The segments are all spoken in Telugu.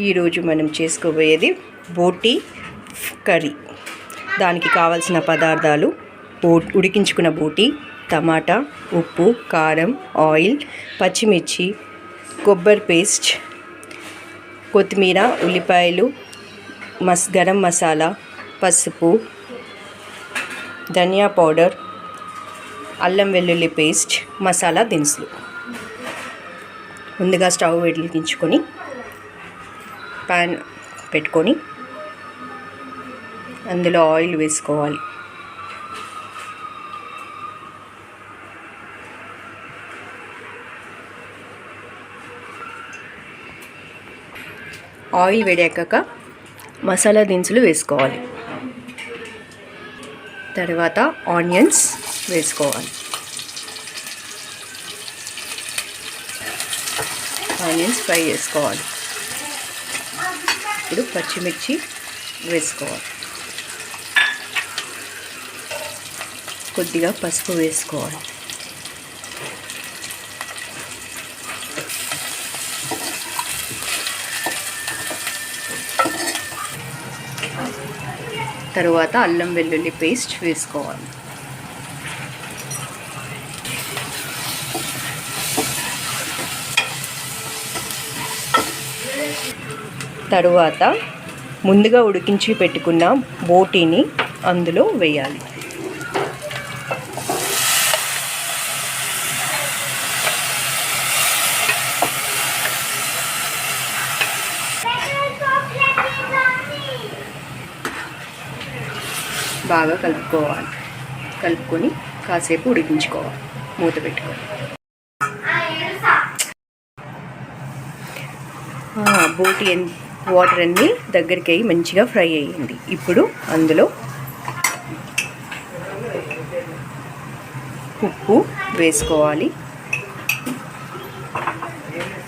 ఈరోజు మనం చేసుకోబోయేది బోటి కర్రీ. దానికి కావలసిన పదార్థాలు బో- ఉడికించుకున్న బోటి టమాటా ఉప్పు కారం ఆయిల్ పచ్చిమిర్చి కొబ్బరి పేస్ట్ కొత్తిమీర ఉల్లిపాయలు మస్ గరం మసాలా పసుపు ధనియా పౌడర్ అల్లం వెల్లుల్లి పేస్ట్ మసాలా దినుసులు. ముందుగా స్టవ్ వెలిగించుకొని ప్యాన్ పెట్టుకొని అందులో ఆయిల్ వేసుకోవాలి. ఆయిల్ వేడాక మసాలా దినుసులు వేసుకోవాలి. తర్వాత ఆనియన్స్ వేసుకోవాలి. ఆనియన్స్ ఫ్రై చేసుకోవాలి. ఇప్పుడు పచ్చిమిర్చి వేసుకోవాలి. కొద్దిగా పసుపు వేసుకోవాలి. తరువాత అల్లం వెల్లుల్లి పేస్ట్ వేసుకోవాలి. తరువాత ముందుగా ఉడికించి పెట్టుకున్న బోటీని అందులో వేయాలి. బాగా కలుపుకోవాలి. కలుపుకొని కాసేపు ఉడికించుకోవాలి. మూత పెట్టుకోవాలి బోటి ఎంత వాటర్ అన్నీ దగ్గరికి అయ్యి మంచిగా ఫ్రై అయ్యింది. ఇప్పుడు అందులో ఉప్పు వేసుకోవాలి.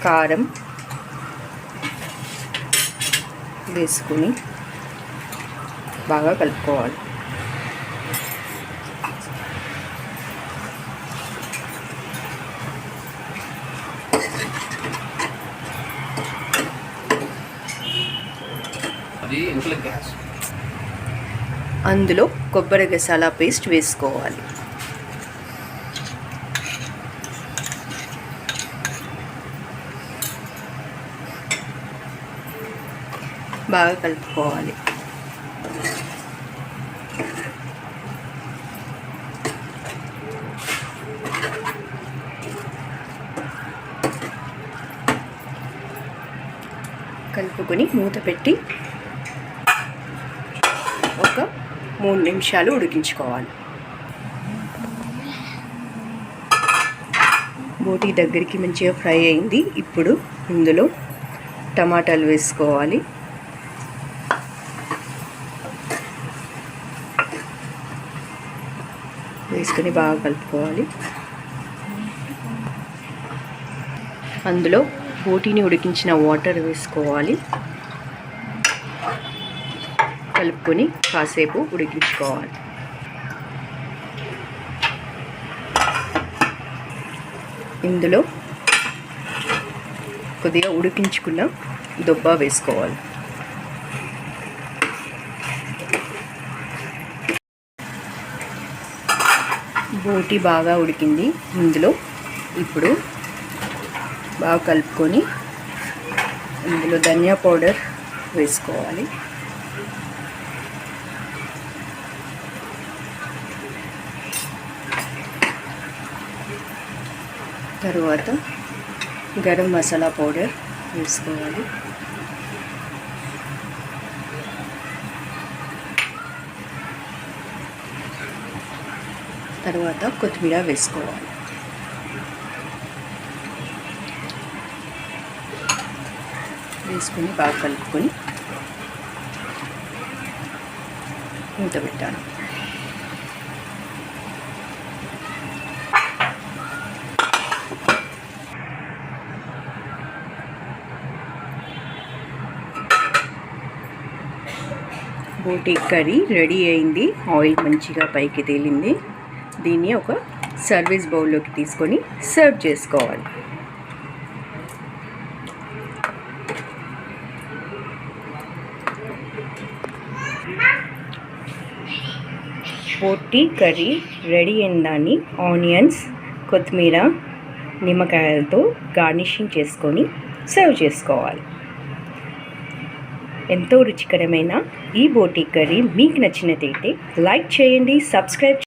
కారం వేసుకుని బాగా కలుపుకోవాలి. అందులో కొబ్బరి గసాలా పేస్ట్ వేసుకోవాలి. బాగా కలుపుకోవాలి. కలుపుకొని మూత పెట్టి ఒక మూడు నిమిషాలు ఉడికించుకోవాలి. బోటి దగ్గరికి మంచిగా ఫ్రై అయింది. ఇప్పుడు ఇందులో టమాటాలు వేసుకోవాలి. వేసుకొని బాగా కలుపుకోవాలి. అందులో బోటీని ఉడికించిన వాటర్ వేసుకోవాలి. కలుపుకొని కాసేపు ఉడికించుకోవాలి. ఇందులో కొద్దిగా ఉడికించుకున్న దుబ్బ వేసుకోవాలి. బోటి బాగా ఉడికింది. ఇందులో ఇప్పుడు బాగా కలుపుకొని ఇందులో ధనియా పౌడర్ వేసుకోవాలి. తర్వాత గరం మసాలా పౌడర్ వేసుకోవాలి. తర్వాత కొత్తిమీర వేసుకోవాలి. వేసుకొని బాగా కలుపుకొని మూత పెట్టాలి. బోటి కర్రీ రెడీ అయింది. ఆయిల్ మంచిగా పైకి తేలింది. దీన్ని ఒక సర్వీస్ బౌల్లోకి తీసుకొని సర్వ్ చేసుకోవాలి. బోటి కర్రీ రెడీ అయిన దాన్ని ఆనియన్స్ కొత్తిమీర నిమ్మకాయలతో గార్నిషింగ్ చేసుకొని సర్వ్ చేసుకోవాలి. ఎంతో రుచికరమైన ఈ బోటీ కర్రీ మీకు నచ్చినదైతే లైక్ చేయండి సబ్స్క్రైబ్